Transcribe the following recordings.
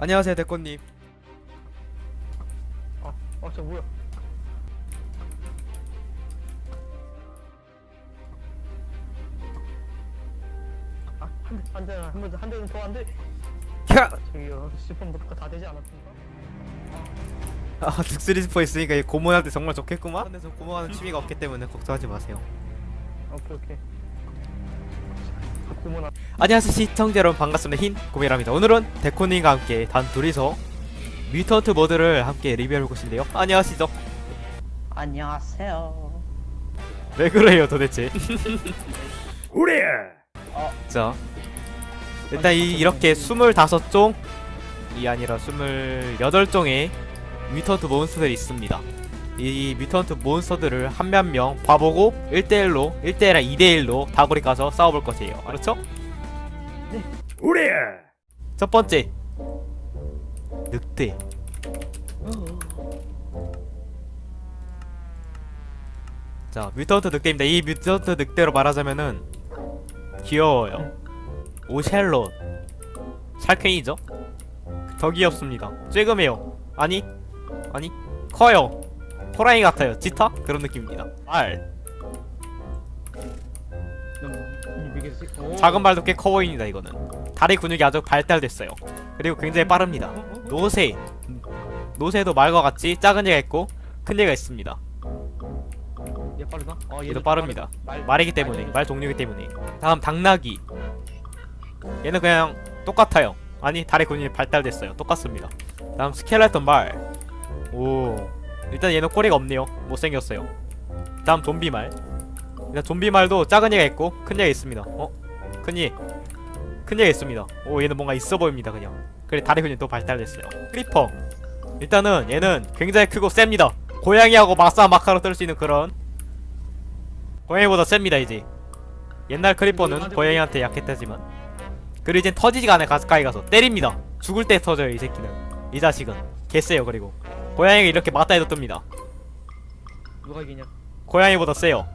안녕하세요 대권님 아, 아, 저 뭐야? 아, 한 대, 한 대, 한 대, 한 대는 더 안 돼. 야! 저기요, 시폰 녹화 다 되지 않았습니까? 아 득스리 스포 있으니까 이 고모한테 정말 좋겠구만 근데 고모하는 취미가 없기 때문에 걱정하지 마세요 오케이, 오케이. 고모나. 안녕하세요 시청자 여러분. 반갑습니다. 흰 고미랍니다. 오늘은 데코님과 함께 단 둘이서 뮤턴트 모드를 함께 리뷰해볼 것인데요. 안녕하시죠? 안녕하세요. 왜 그래요 도대체? 자 일단 이 이렇게 25종 이 아니라 28종의 뮤턴트 몬스터들이 있습니다 이 뮤턴트 몬스터들을 한몇명 봐보고 1대1로 1대1이랑 2대1로 다구리 까서 싸워볼 것이에요. 그렇죠? 네. 첫 번째. 늑대. 자 뮤턴트 늑대입니다. 이 뮤턴트 늑대로 말하자면은 귀여워요. 오셀롯 살쾡이죠? 더 귀엽습니다. 쬐금해요. 아니? 아니? 커요 호랑이 같아요. 치타? 그런 느낌입니다. 알. 작은 발도 꽤 커 보입니다 이거는. 다리 근육이 아주 발달됐어요. 그리고 굉장히 빠릅니다. 노새 노새도 말과 같이 작은 얘가 있고 큰 얘가 있습니다. 얘 빠르다? 어, 얘도 빠릅니다. 말, 말이기 때문에 말 종류이기 때문에. 다음 당나귀. 얘는 그냥 똑같아요. 아니 다리 근육이 발달됐어요. 똑같습니다. 다음 스켈레톤 말오 일단 얘는 꼬리가 없네요. 못생겼어요. 다음 좀비 말. 일단 좀비 말도 작은 얘가 있고 큰 얘가 있습니다. 어? 큰얘 큰 얘가 있습니다. 오 얘는 뭔가 있어 보입니다 그냥. 그래 다리 근육이 또 발달됐어요. 크리퍼. 일단은 얘는 굉장히 크고 셉니다. 고양이하고 마싸 마카로 뜰 수 있는 그런 고양이보다 셉니다 이제. 옛날 크리퍼는 고양이한테 약했다지만. 그리고 이젠 터지지가 않아요 가까이 가서. 때립니다. 죽을 때 터져요 이 새끼는. 이 자식은. 개쎄요 그리고 고양이가 이렇게 맞다 해도 뜹니다. 누가 이기냐? 고양이보다 세요.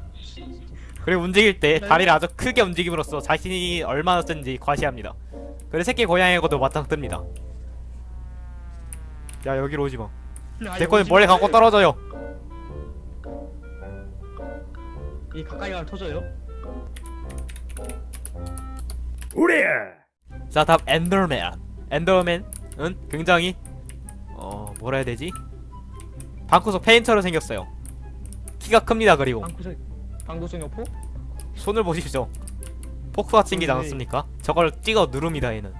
그리고 움직일 때 다리를 아주 크게 움직임으로써 자신이 얼마나 센지 과시합니다. 그리고 새끼 고양이하고도 맞짱 뜹니다. 야 여기로 오지마. 내 거는 멀리 갖고 떨어져요. 이 가까이 가면 터져요? 자 다음 엔더맨. 엔더맨은 굉장히 어 뭐라 해야 되지? 방구석 페인처럼 생겼어요. 키가 큽니다 그리고. 방구석, 방구석 여포? 손을 보십시오. 포크가 생기지 음, 않았습니까? 저걸 찍어 누릅니다 얘는.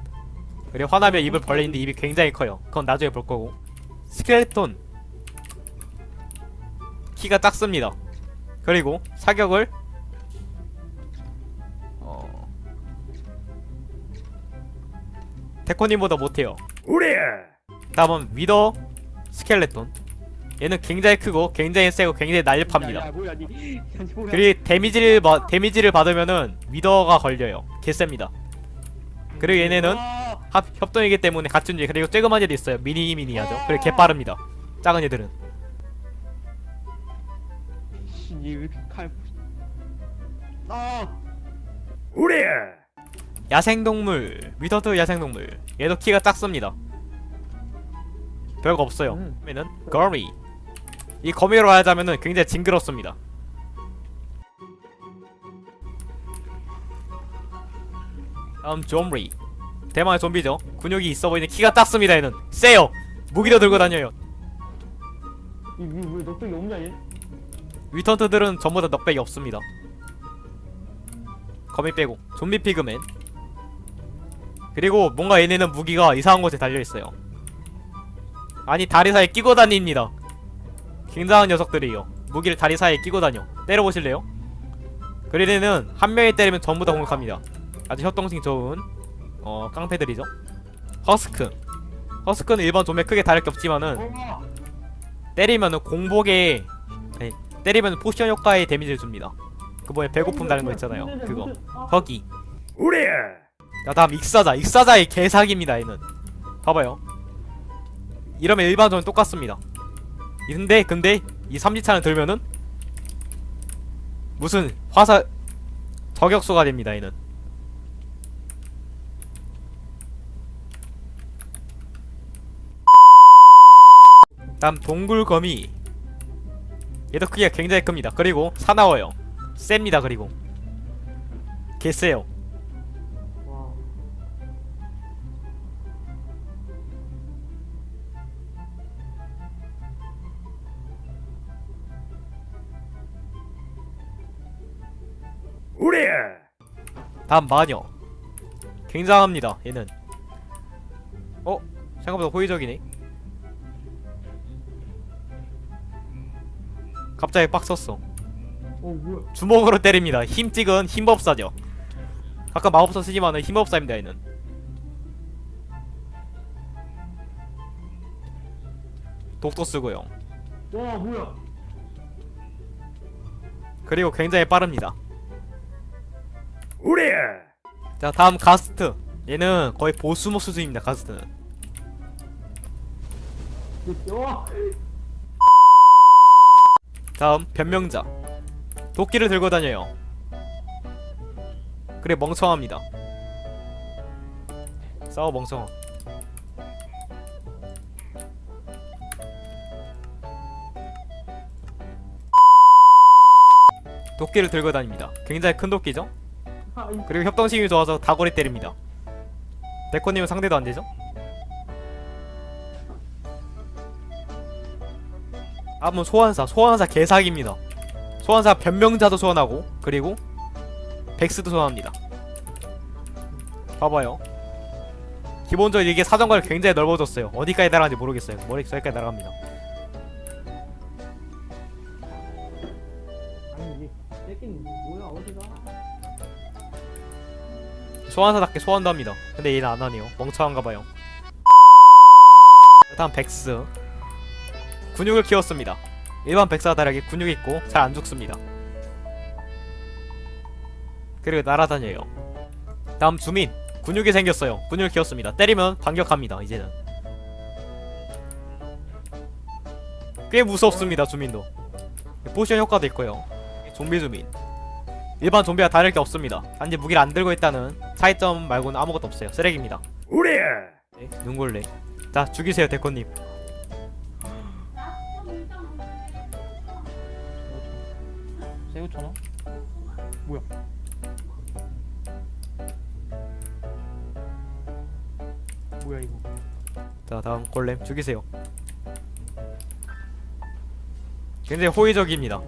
그리고 화나면 입을 벌리는데 입이 굉장히 커요. 그건 나중에 볼 거고. 스켈레톤. 키가 작습니다. 그리고 사격을 어... 데코님보다 못해요. 다음은 위더 스켈레톤 얘는 굉장히 크고 굉장히 세고 굉장히 날렵합니다. 그리고 데미지를 마, 데미지를 받으면은 위더가 걸려요. 개셉니다. 그리고 얘네는 아, 합, 협동이기 때문에 움직여 그리고 쬐그만 애도 있어요. 미니 미니하죠. 그리고 개 빠릅니다. 작은 애들은. 아! 야생동물 위더트 야생동물 얘도 키가 작습니다. 별거 없어요. 음. 그러면은 거미 이 거미로 하자면은 굉장히 징그럽습니다. 다음 좀리 대만의 좀비죠. 근육이 있어 보이는 키가 작습니다. 얘는 세요. 무기도 들고 다녀요. 이왜 넉백이 없냐 얘? 위턴트들은 전부 다 넉백이 없습니다. 거미 빼고 좀비 피그맨 그리고 뭔가 얘네는 무기가 이상한 곳에 달려 있어요. 아니 다리 사이에 끼고 다닙니다. 굉장한 녀석들이에요. 무기를 다리 사이에 끼고 다녀. 때려보실래요? 그리는 한 명이 때리면 전부 다 공격합니다. 아주 협동性좋은 어 깡패들이죠. 허스크. 허스크는 일반 좀에 크게 다를 게 없지만은 어! 때리면은 공복에 아니 때리면 포션 효과의 데미지를 줍니다. 그 뭐에 배고픔 다는 거 있잖아요. 그거 허기. 자 다음 익사자. 익사자의 개사기입니다. 얘는 봐봐요. 이러면 일반 전은 똑같습니다. 근데 근데 이 삼지창을 들면은 무슨 화사 저격수가 됩니다. 얘는. 다음 동굴거미. 얘도 크기가 굉장히 큽니다. 그리고 사나워요. 셉니다 그리고. 개쎄요 다음 마녀. 굉장합니다 얘는. 어? 생각보다 호의적이네. 갑자기 빡 썼어. 어? 주먹으로 때립니다. 힘찍은 힘법사죠 아까 마법사 쓰지만은 힘법사입니다 얘는. 독도 쓰고요. 와 뭐야? 그리고 굉장히 빠릅니다 자 다음 가스트. 얘는 거의 보스모 수준입니다 가스트는 와. 다음 변명자. 도끼를 들고 다녀요. 그래 멍청합니다. 싸워 멍청아. 도끼를 들고 다닙니다. 굉장히 큰 도끼죠 그리고 협동심이 좋아서 다골이 때립니다. 데코님은 상대도 안되죠? 다음은 소환사. 소환사 개사기입니다. 소환사 변명자도 소환하고 그리고 백스도 소환합니다. 봐봐요. 기본적으로 이게 사정관이 굉장히 넓어졌어요. 어디까지 날아가는지 모르겠어요. 머리까지 날아갑니다. 아니 이게 떼끼는 뭐야? 어디가? 소환사답게 소환도 합니다. 근데 얘는 안 하네요. 멍청한가봐요. 다음 백스. 근육을 키웠습니다. 일반 백스와 다르게 근육이 있고 잘 안 죽습니다. 그리고 날아다녀요. 다음 주민. 근육이 생겼어요. 근육을 키웠습니다. 때리면 반격합니다 이제는. 꽤 무섭습니다 주민도. 포션 효과도 있고요. 좀비 주민 일반 좀비와 다를 게 없습니다. 단지 무기를 안 들고 있다는 차이점 말고는 아무것도 없어요. 쓰레기입니다. 네, 눈골레. 자, 죽이세요, 데코님. 새우 천 원? 뭐야? 뭐야 이거? 자, 다음 골렘 죽이세요. 굉장히 호의적입니다.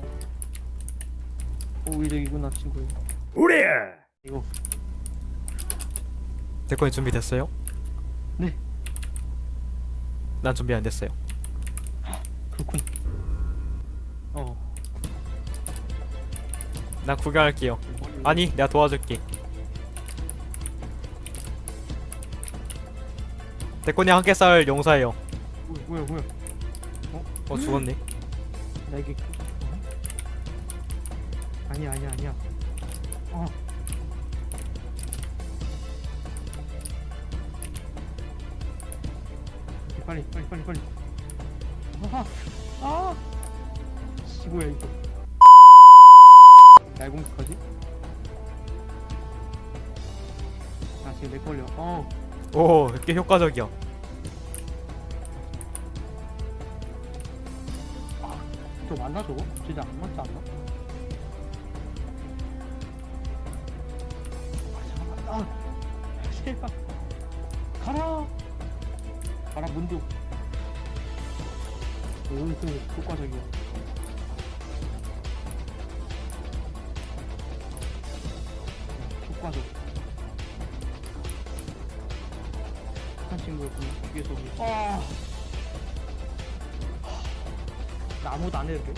오 이득이구나 친구. 이거 데코님 준비됐어요? 네. 난 준비 안 됐어요. 그렇군. 어. 난 구경할게요. 아니, 내가 도와줄게. 데코님 함께 싸울 용사예요. 뭐야 뭐야 뭐야? 어, 죽었네. 나 이게? 아니야 아니야 아니야. 어. 빨리 빨리 빨리 빨리. 아, 아. 씨 뭐야 이거? 날 공격하지? 아 지금 내 걸려. 어. 오, 꽤 효과적이야. 저 맞나 저거? 진짜 안 맞지 않나? 아 제발 가라. 가라 문도 오 효과적이야. 효과적. 한 친구였구나. 뒤에서 아! 나 아무도 안 해도 돼?